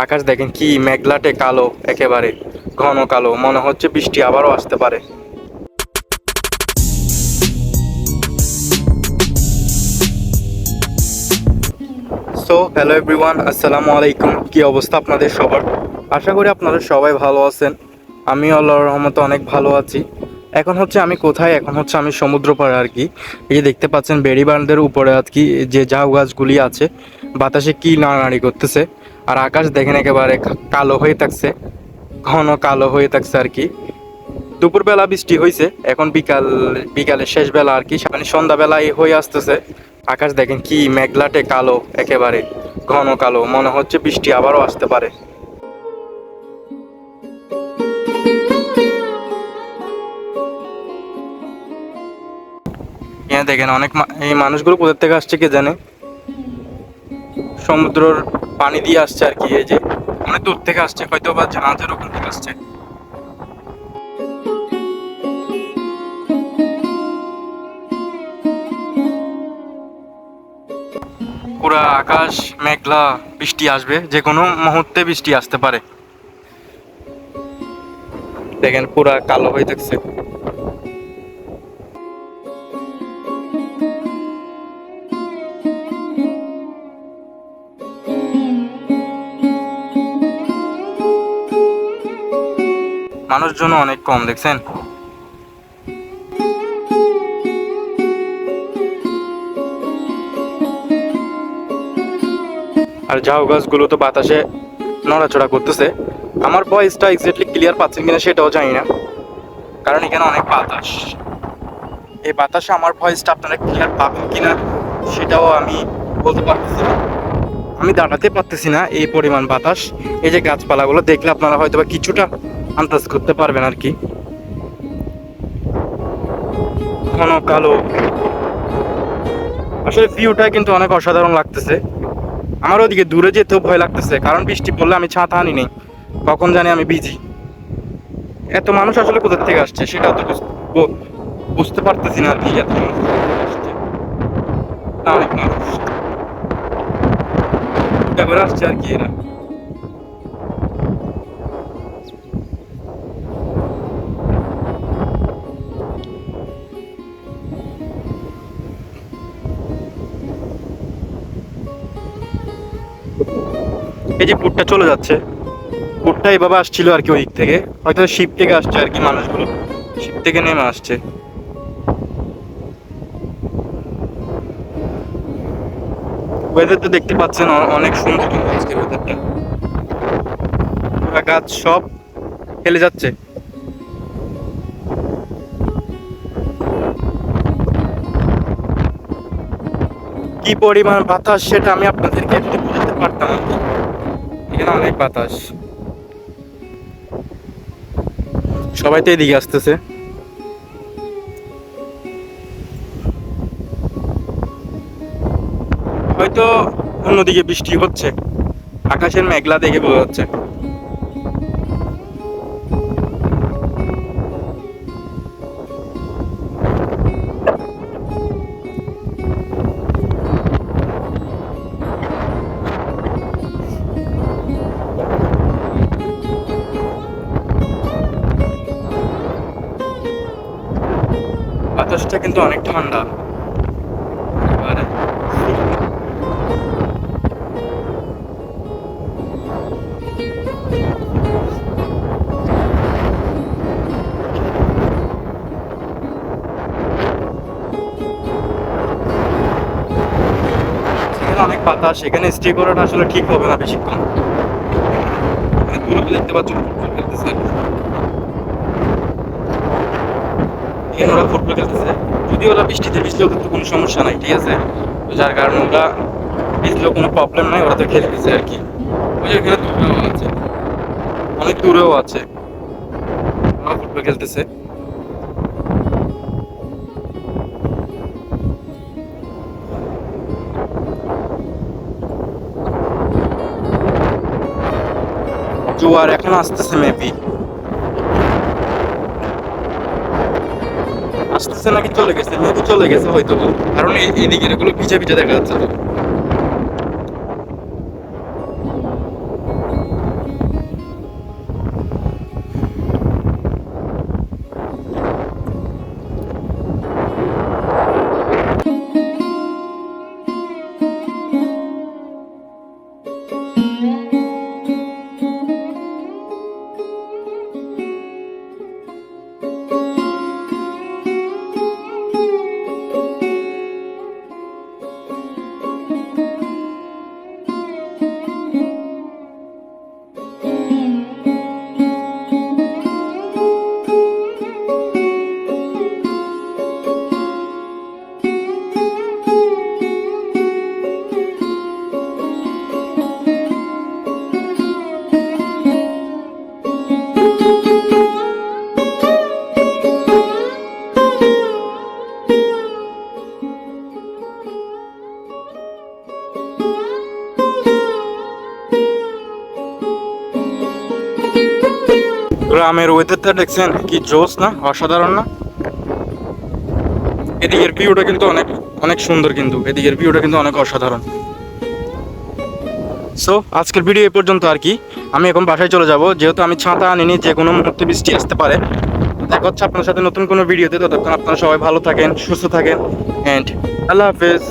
আকাশ দেখেন কি মেঘলাটে কালো, একেবারে ঘন কালো, মনে হচ্ছে বৃষ্টি আবারও আসতে পারে। সো হ্যালো এভরিওয়ান আসসালামু আলাইকুম। কি অবস্থা আপনাদের সবার? আশা করি আপনারা সবাই ভালো আছেন। আমি আল্লাহর রহমতে অনেক ভালো আছি। এখন হচ্ছে আমি কোথায়? এখন হচ্ছে আমি সমুদ্র পাড়ে আর কি। এই যে দেখতে পাচ্ছেন বেড়ি বাঁধের উপরে আর কি যে ঝাউ গাছগুলি আছে, বাতাসে কি নাড়ানাড়ি করতেছে। আর আকাশ দেখেন একেবারে কালো হয়ে থাকছে, ঘন কালো হয়ে থাকছে আর কি। দুপুরবেলা বৃষ্টি হয়েছে এখন বিকাল, বিকালের শেষ বেলা আর কি মানে সন্ধ্যাবেলায় হয়ে আসতেছে। আকাশ দেখেন কি মেঘলাটে কালো, একেবারে ঘন কালো, মনে হচ্ছে বৃষ্টি আবারও আসতে পারে। দেখেন অনেক এই মানুষগুলো কোথা থেকে আসছে কে জানে? সমুদ্রের পানি দিয়ে আসছে আর কি, এই যে অনেক দূর থেকে আসছে, হয়তো বা জাহাজের ওখান থেকে আসছে। পুরা আকাশ, মেঘলা, বৃষ্টি আসবে, যে কোনো মুহূর্তে বৃষ্টি আসতে পারে। দেখেন পুরা কালো হয়ে থাকছে। মানুষজন অনেক কম, দেখছেন? আর ঝাউ গাছগুলো তো বাতাসে নড়াচড়া করতেছে। আমার ভয়েসটা এক্স্যাক্টলি ক্লিয়ার পাচ্ছেন কিনা সেটাও জানি না। কারণ এখানে অনেক বাতাস। এই বাতাসে আমার ভয়েসটা আপনারা ক্লিয়ার পাবেন কিনা সেটাও আমি বলতে পারতেছি না। আমি দাঁড়াতে পারতেছি না এই পরিমাণ বাতাস। এই যে গাছপালাগুলো দেখলে আপনারা হয়তো বা কিছুটা আন্দাজ করতে পারবেন আর কি। কালো। আসলে ভিউটা কিন্তু অনেক অসাধারণ লাগতেছে। আমার ওদিকে দূরে যেতেও ভয় লাগতেছে, কারণ বৃষ্টি পড়লে আমি ছাতা আনি নেই। কখন জানি আমি বিজি এত মানুষ আসলে কোথা থেকে আসছে সেটা তো বুঝতে পারতেছি না আর কি এত মানুষ আসছে। আসছে আর কি এরা। এই যে পুটটা চলে যাচ্ছে, পুটটা এভাবে আসছিল আর কি ওই দিক থেকে। হয়তো শিপ থেকে আসছে আর কি মানুষগুলো। শিপ থেকে নেমে আসছে। ওয়েদার তো দেখতে পাচ্ছেন অনেক সুন্দর কিন্তু ওয়েদারটা গাছ সব ফেলে যাচ্ছে। কি পরিমাণ বাতাস সেটা আমি আপনাদেরকে এখানে বাতাস। সবাই তো এদিকে আসতেছে। হয়তো অন্যদিকে বৃষ্টি হচ্ছে। আকাশের মেঘলা দেখে বোঝা যাচ্ছে। ঠান্ডা। সেখানে অনেক বাতাস, এখানে স্টে করাটা আসলে ঠিক হবে না বেশিক্ষণ। দূরে দেখতে পাচ্ছ ফুটবল খেলতেছে ওরা ফুটবল খেলতেছে। যদি ওরা বৃষ্টিতে ভিজলেও কিন্তু কোনো সমস্যা নাই, ঠিক আছে? যার কারণে ওরা ভিজলেও কোনো প্রবলেম নাই, ওরা তো খেলতেছে আর কি। এখানে দূরেও আছে। অনেক দূরেও আছে। ওরা ফুটবল খেলতেছে। জোয়ার এখন আসতেছে মেবি আসতেছে নাকি চলে গেছে? নদী চলে গেছে হয়তো। কারণ এদিকে এগুলো ভিজে ভিজে দেখা যাচ্ছে তো। গ্রামের ওয়েদারটা দেখছেন? কি জোস না? অসাধারণ না? এদিকের ভিউটা কিন্তু অনেক অনেক সুন্দর কিন্তু। এদিকের ভিউটা কিন্তু অনেক অসাধারণ। সো আজকের ভিডিও এই পর্যন্ত আর কি। আমি এখন বাসায় চলে যাব। যেহেতু আমি ছাতা আনিনি, যে কোনো মুহূর্তে বৃষ্টি আসতে পারে। দেখা হচ্ছে আপনার সাথে নতুন কোনো ভিডিওতে ততক্ষণ আপনারা সবাই ভালো থাকেন, সুস্থ থাকেন অ্যান্ড আল্লাহ হাফেজ।